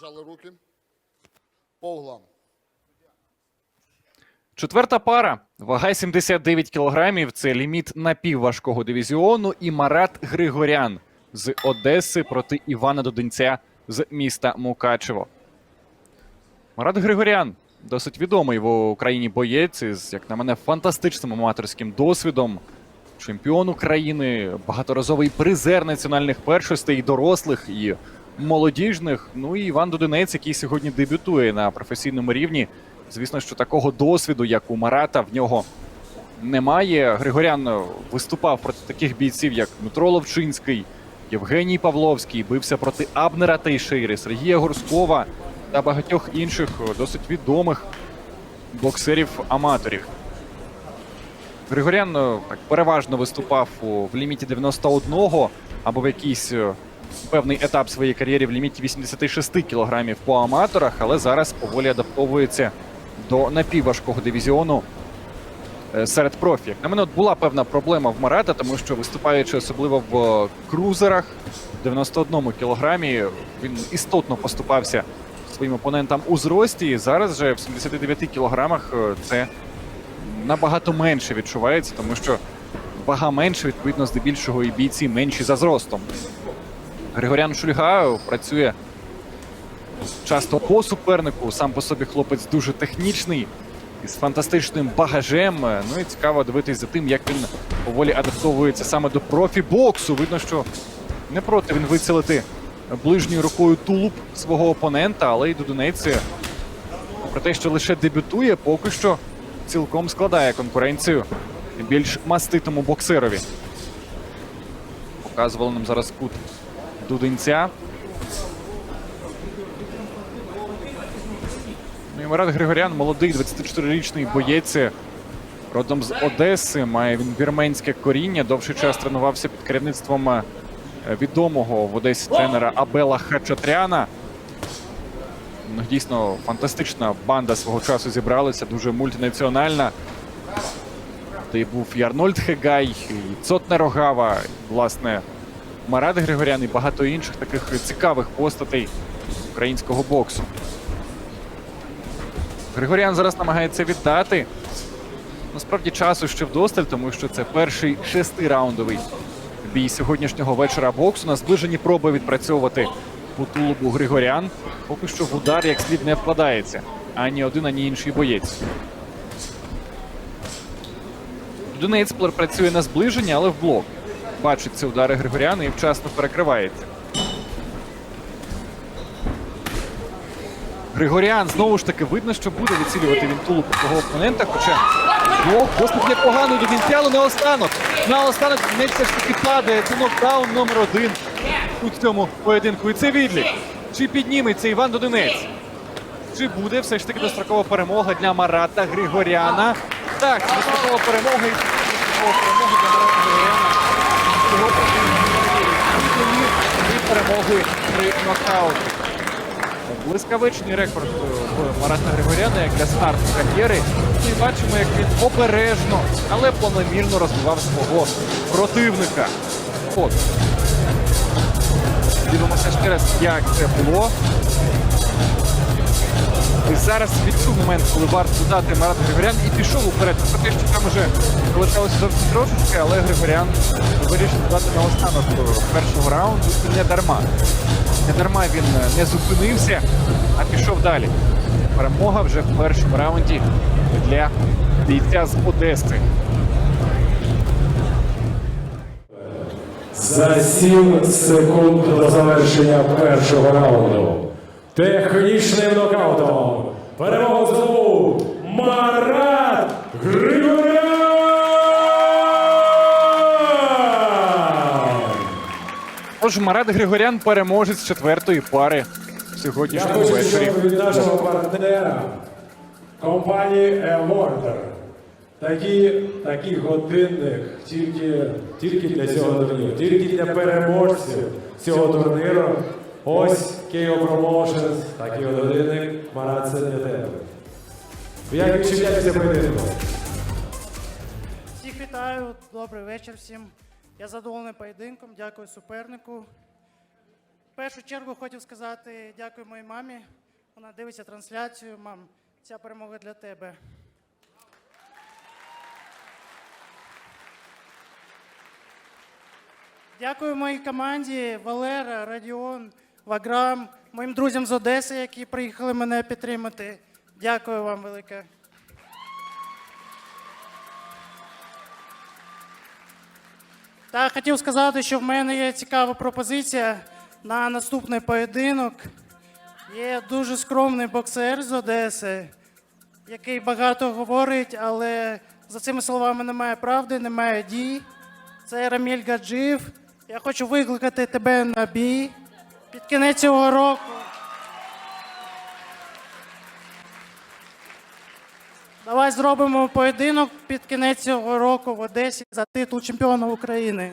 Зажали руки. По углам. Четверта пара. Вага 79 кілограмів. Це ліміт напівважкого дивізіону. І Марат Григорян з Одеси проти Івана Додинця з міста Мукачево. Марат Григорян досить відомий в Україні боєць із, як на мене, фантастичним аматорським досвідом. Чемпіон України, багаторазовий призер національних першостей і дорослих і молодіжних. Ну і Іван Дудинець, який сьогодні дебютує на професійному рівні. Звісно, що такого досвіду, як у Марата, в нього немає. Григорян виступав проти таких бійців, як Дмитро Ловчинський, Євгеній Павловський, бився проти Абнера Тейшири, Сергія Горськова та багатьох інших досить відомих боксерів-аматорів. Григорян так переважно виступав у, в ліміті 91 або в якийсь е, певний етап своєї кар'єри в ліміті 86 кілограмів по аматорах, але зараз поволі адаптовується до напівважкого дивізіону е, серед профі. На мене от була певна проблема в Марата, тому що виступаючи особливо в е, крузерах в 91 кілограмі, він істотно поступався своїм опонентам у зрості. І зараз же в 79 кілограмах е, це набагато менше відчувається, тому що вага менше, відповідно, здебільшого і бійці менші за зростом. Григорян Шульга працює часто по супернику. Сам по собі хлопець дуже технічний із фантастичним багажем. Ну і цікаво дивитись за тим, як він поволі адаптовується саме до профі-боксу. Видно, що не проти він вицілити ближньою рукою тулуб свого опонента, але й Дудунець, про те, що лише дебютує, поки що цілком складає конкуренцію більш маститому боксерові. Показували нам зараз кут Дудинця. Ну Григорян, молодий 24-річний боєць. Родом з Одеси, має він вірменське коріння. Довший час тренувався під керівництвом е, відомого в Одесі тренера Абела Хачатряна. Ну, дійсно фантастична банда свого часу зібралася, дуже мультинаціональна. Де був і Арнольд Хегай, і Цотне і, власне, Марат Григорян і багато інших таких цікавих постатей українського боксу. Григорян зараз намагається віддати. Насправді часу ще вдосталь, тому що це перший шестираундовий бій сьогоднішнього вечора боксу. На зближені проби відпрацьовувати по тулубу Григорян. Поки що в удар як слід не вкладається. Ані один, ані інший боєць. Донець працює на зближення, але в блок. Бачить ці удари Григоряна і вчасно перекривається. Григоріан знову ж таки видно, що буде відцілювати він тулуб свого опонента. Хоча блок досить непогано до кінця, але наостанок. Наостанок не все ж таки падає. Це нокдаун номер один у цьому поєдинку. І це відлік. Чи підніметься Іван Додинець? Чи буде все ж таки дострокова перемога для Марата Григоряна? Так, дострокова перемога і дострокова перемога для Марата Григоряна. І перемоги при нокауті. Блискавичний рекорд е, Марата Григоряна як для старту кар'єри. І бачимо, як він обережно, але планомірно розвивав свого противника. От. Дивимося ще раз, як це було. І зараз відчув момент, коли варто додати Марат Григорян і пішов уперед. Про те, що там вже залишалося зовсім трошечки, але Григорян вирішив додати на останок першого раунду. Це не дарма. Не дарма він не зупинився, а пішов далі. Перемога вже в першому раунді для бійця з Одеси. За 7 секунд до завершення першого раунду. Технічним нокаутом. Перемогу здобув Марат Григорян! Тож Марат Григорян переможець четвертої пари в Я хочу вечорі. від нашого партнера компанії Eworder. Такі, такий годинник тільки, тільки для цього турніру, тільки для переможців цього турніру. Ось Київ Promotions, такий от годинник, Марат, тебе. Як відчуття поєдинку? Всіх вітаю, добрий вечір всім. Я задоволений поєдинком, дякую супернику. В першу чергу хотів сказати дякую моїй мамі. Вона дивиться трансляцію. Мам, ця перемога для тебе. Дякую моїй команді Валера, Радіон, Ваграм, моїм друзям з Одеси, які приїхали мене підтримати. Дякую вам велике. Та хотів сказати, що в мене є цікава пропозиція на наступний поєдинок. Є дуже скромний боксер з Одеси, який багато говорить, але за цими словами немає правди, немає дій. Це Раміль Гаджиєв. Я хочу викликати тебе на бій під кінець цього року. Давай зробимо поєдинок під кінець цього року в Одесі за титул чемпіона України.